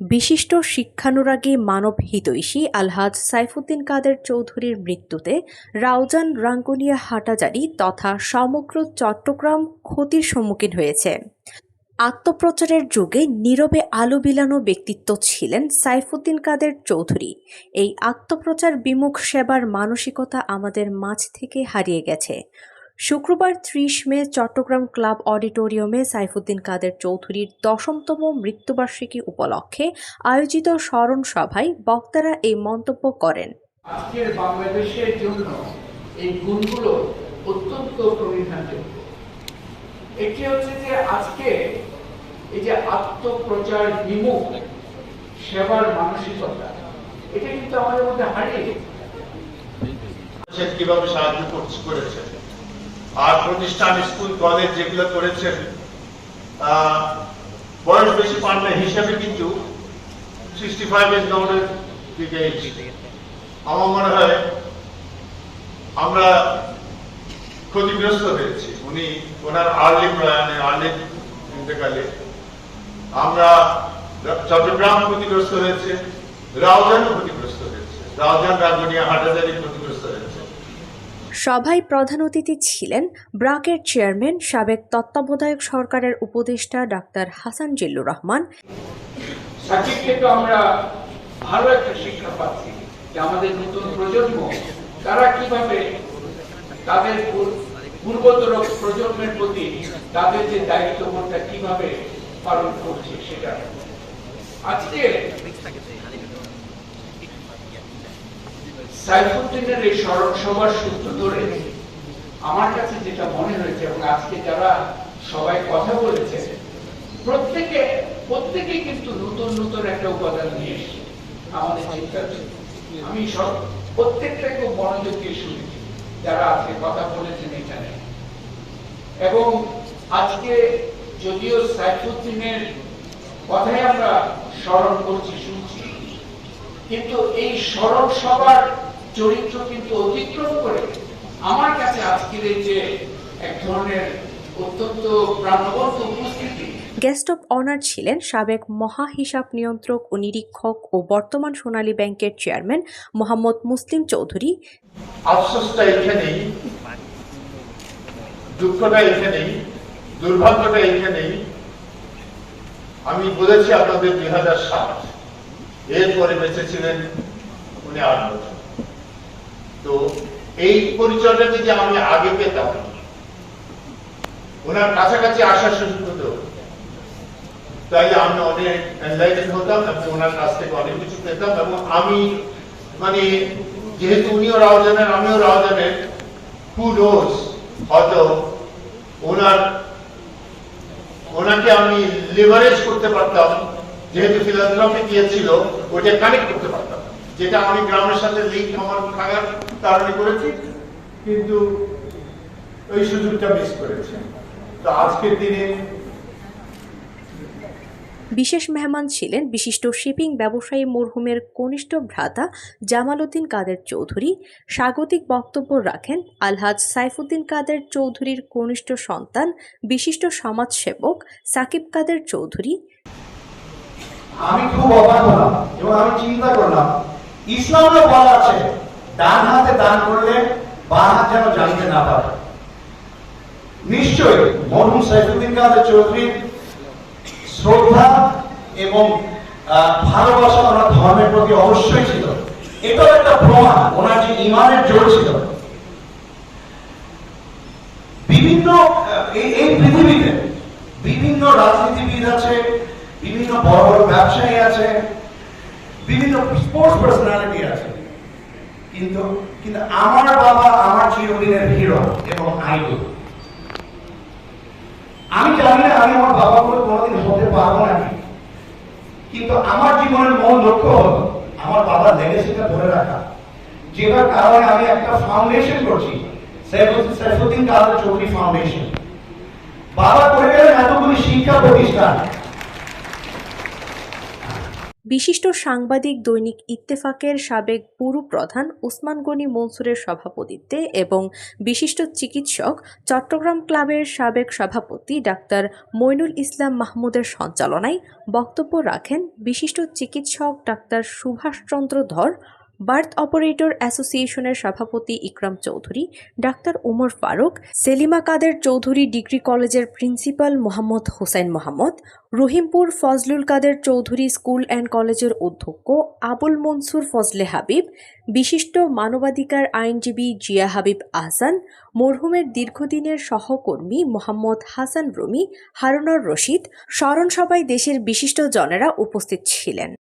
বিশিষ্ট শিক্ষানুরাগী মানব হিতৈষী আলহাজ সাইফুদ্দিন কাদের চৌধুরীর মৃত্যুতে রাউজান রাঙ্গুনিয়া হাটাজারি তথা সমগ্র চট্টগ্রাম ক্ষতির সম্মুখীন হয়েছে। আত্মপ্রচারের যুগে নীরবে আলো বিলানো ব্যক্তিত্ব ছিলেন সাইফুদ্দিন কাদের চৌধুরী। এই আত্মপ্রচার বিমুখ সেবার মানসিকতা আমাদের মাঝ থেকে হারিয়ে গেছে। শুক্রবার ত্রিশ মে চট্টগ্রাম ক্লাব অডিটোরিয়ামে সাইফুদ্দিন কাদের চৌধুরীর দশমতম মৃত্যুবার্ষিকী উপলক্ষে আয়োজিত স্মরণ সভায় বক্তারা এই মন্তব্য করেন। আজকের বাংলাদেশের জন্য এই গুণগুলো অত্যন্ত প্রণিধানযোগ্য একটি হচ্ছে যে আজকে এই যে আত্মপ্রচার বিমুখ সেবার মানসিকতা এটা কিন্তু আমাদের মধ্যে হারিয়ে গেছে। কীভাবে সাহায্য করেছে? আর প্রতিষ্ঠান, স্কুল, কলেজ যেগুলো করেছেন বয়স বেশি না হিসাবে কিন্তু সিক্সটি ফাইভ দিকে আমার মনে হয় আমরা ক্ষতিগ্রস্ত হয়েছি। উনি ওনার আর্লি প্রয়াণে, আর্লি ইন্তেকালে আমরা চট্টগ্রাম ক্ষতিগ্রস্ত হয়েছে, রাউজানও ক্ষতিগ্রস্ত হয়েছে। রাউজান রাঙ্গুনিয়া হাটাজারি ক্ষতিগ্রস্ত সভায় প্রধান অতিথি ছিলেন ব্রাকের চেয়ারম্যান সাবেক তত্ত্বাবধায়ক সরকারের উপদেষ্টা ডাক্তার হাসান জিল্লুর রহমান। ভালো একটা শিক্ষা পাচ্ছি যে আমাদের নতুন প্রজন্ম, তারা কীভাবে তাদের পূর্বতর প্রজন্মের প্রতি তাদের যে দায়িত্ববোধটা কীভাবে পালন করছে সেটা। আজকে সাইফুদ্দিনের এই স্মরণ সভার সূত্র ধরে আমার কাছে যেটা মনে হয়েছে এবং আজকে যারা সবাই কথা বলেছে, প্রত্যেকে প্রত্যেকে কিন্তু নতুন নতুন একটা উপাদান নিয়ে এসেছে। আমাদের চিন্তা আমি সব প্রত্যেকটা খুব মনোযোগ দিয়ে শুনেছি যারা আজকে কথা বলেছেন এখানে এবং আজকে যদিও সাইফুদ্দিনের কথাই আমরা স্মরণ করছি, শুনছি, কিন্তু এই স্মরণ সবার চরিত্র কিন্তু অতিক্রম করে আমার কাছে আজকের এই যে এক ধরনের অত্যন্ত প্রাণবন্ত উপস্থিতি। গেস্ট অব অনার ছিলেন সাবেক মহা হিসাব নিয়ন্ত্রক ও নিরীক্ষক ও বর্তমান সোনালী ব্যাংকের চেয়ারম্যান মোহাম্মদ মুসলিম চৌধুরী। আফসোসটা এখানেই দুঃখটা এখানেই দুর্ভাগ্যটা এখানেই। আমি বলেছি আপনাদের দুই হাজার সাত এরপরে বেঁচে ছিলেন উনি আট বছর। তো এই পরিচয়টা যদি আমি আগে পেতাম, ওনার কাছাকাছি আসার সুযোগ হতো। তাইলে আমি অনেক হতাম এবং ওনার কাছ থেকে অনেক কিছু পেতাম এবং আমি মানে যেহেতু উনিও রাওজানের আমিও রাওজানের হু নোজ হয়তো ওনার, ওনাকে আমি লিভারেজ করতে পারতাম, যেহেতু ফিলান্থ্রপি দিয়েছিল ওইটা কানেক্ট করতে পারতাম। যেটা আমি গ্রামের সাথে লিঙ্ক আমার থাকার কারণে করেছি কিন্তু ওই সুযোগটা মিস করেছি। তো আজকের দিনে বিশেষ মেহমান ছিলেন বিশিষ্ট শিপিং ব্যবসায়ী মরহুমের কনিষ্ঠ ভ্রাতা জামাল উদ্দিন কাদের চৌধুরী। স্বাগতিক বক্তব্য রাখেন আলহাজ সাইফুদ্দিন কাদের চৌধুরীর কনিষ্ঠ সন্তান বিশিষ্ট সমাজসেবক সাকিব কাদের চৌধুরী। আমি খুব অবাক হলাম এবং আমি চিন্তা করলাম ইসলামে বলা আছে, ডান হাতে দান করলে বাঁ হাত যেন জানতে না পারে। নিশ্চয়ই মরহুম সাইফুদ্দিন কাদের চৌধুরীর শ্রদ্ধা এবং ভালোবাসা ওনার ধর্মের প্রতি অবশ্যই ছিল। এটাও একটা প্রমাণ, ওনার যে ইমানের জোর ছিল। বিভিন্ন এই পৃথিবীতে বিভিন্ন রাজনীতিবিদ আছে, বিভিন্ন বড় বড় ব্যবসায়ী আছে বিভিন্ন স্পোর্টস পার্সোনালিটি আছে। কিন্তু কিন্তু আমার বাবা আমার চিরদিনের হিরো এবং আইডল আমি জানি না আমি আমার বাবা বলে কোনোদিন হতে পারব নাকি। কিন্তু আমার জীবনের মূল লক্ষ্য হলো আমার বাবার লেগেসিটা ধরে রাখা। যেটার কারণে আমি একটা ফাউন্ডেশন করছি সাইফুদ্দিন কাদের চৌধুরী ফাউন্ডেশন বাবা করে গেলেন এতগুলি শিক্ষা প্রতিষ্ঠান। বিশিষ্ট সাংবাদিক দৈনিক ইত্তেফাকের সাবেক পুরু প্রধান উসমান গনি মনসুরের সভাপতিত্বে এবং বিশিষ্ট চিকিৎসক চট্টগ্রাম ক্লাবের সাবেক সভাপতি ডাক্তার মইনুল ইসলাম মাহমুদের সঞ্চালনায় বক্তব্য রাখেন বিশিষ্ট চিকিৎসক ডাক্তার সুভাষচন্দ্র ধর বার্থ অপারেটর অ্যাসোসিয়েশনের সভাপতি ইকরাম চৌধুরী, ডাক্তার ওমর ফারুক, সেলিমা কাদের চৌধুরী ডিগ্রি কলেজের principal Mohammad Hossain Mohammad, Rahimpur Fazlul Kader Chowdhury school and কলেজের অধ্যক্ষ আবুল মনসুর ফজলে হাবিব, বিশিষ্ট মানবাধিকার আইনজীবী জিয়া হাবিব আহসান, মরহুমের দীর্ঘদিনের সহকর্মী মোহাম্মদ হাসান রুমি, হারুনার রশিদ, স্মরণসভায় দেশের বিশিষ্ট জনেরা উপস্থিত ছিলেন।